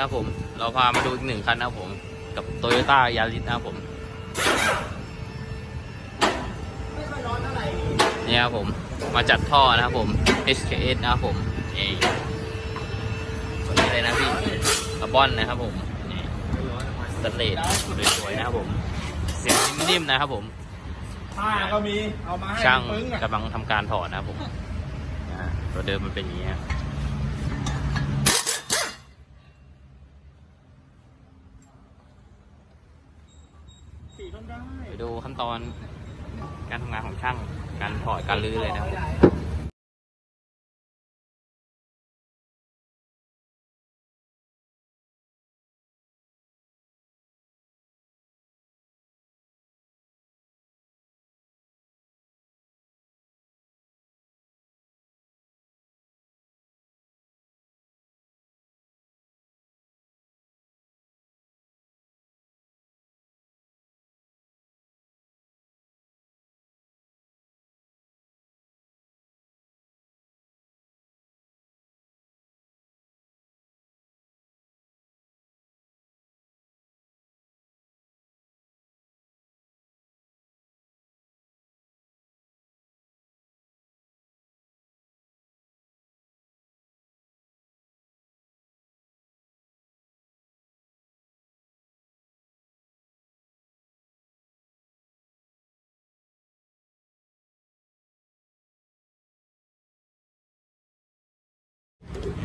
นะครับผม เราพามาดูอีกหนึ่งคันนะครับผม กับโตโยต้ายาริสนะครับผมนี่ครับผม มาจัดท่อนะครับผม SKS นะครับผมนี่ตัวนี้เลยนะพี่คาร์บอนนะครับผมนี่สเตทสวยๆนะครับผม เสียงนิ่มๆนะครับผมผ้าก็มี เอามาให้ช่างปึ้งอะกำลังทำการถอดนะครับผมนะฮะตัวเดิมมันเป็นอย่างนี้ฮะ สีต้อง ไปดูขั้นตอนการทำงานของช่าง การถอดการลื้อเลยนะครับ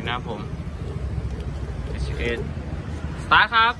นะครับผม SKS สตาร์ทครับ